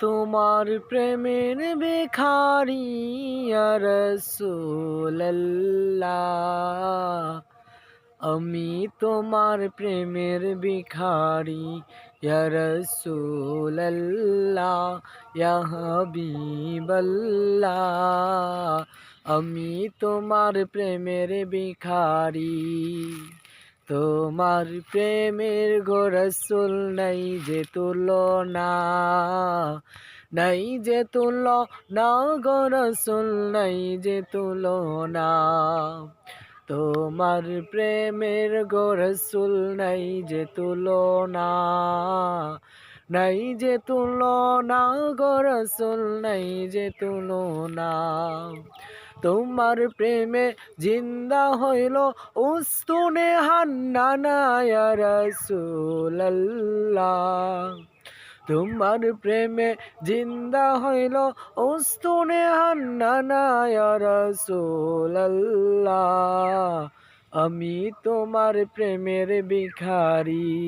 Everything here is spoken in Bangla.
তোমার প্রেমের বেখারি রসুল্লাহ আমি তোমার প্রেমের ভিখারি রসুল্লাহ হাবিবাল্লাহ আমি তোমার প্রেমের ভিখারি তোমার প্রেমের গোরসুল নাই যে তুলনা, নাই যে তুল না গোরসুল নাই যে তুলনা। তোমার প্রেমের গোরসুল নাই যে তুলনা, নাই যে তুলনা গোরসুল নাই যে তুলনা। তোমার প্রেমে জিন্দা হইল উস্তুনে হান্নানা রাসূলুল্লাহ। তোমার প্রেমে জিন্দা হইল উস্তুনে হান্নানা রাসূলুল্লাহ। আমি তোমার প্রেমের ভিখারি।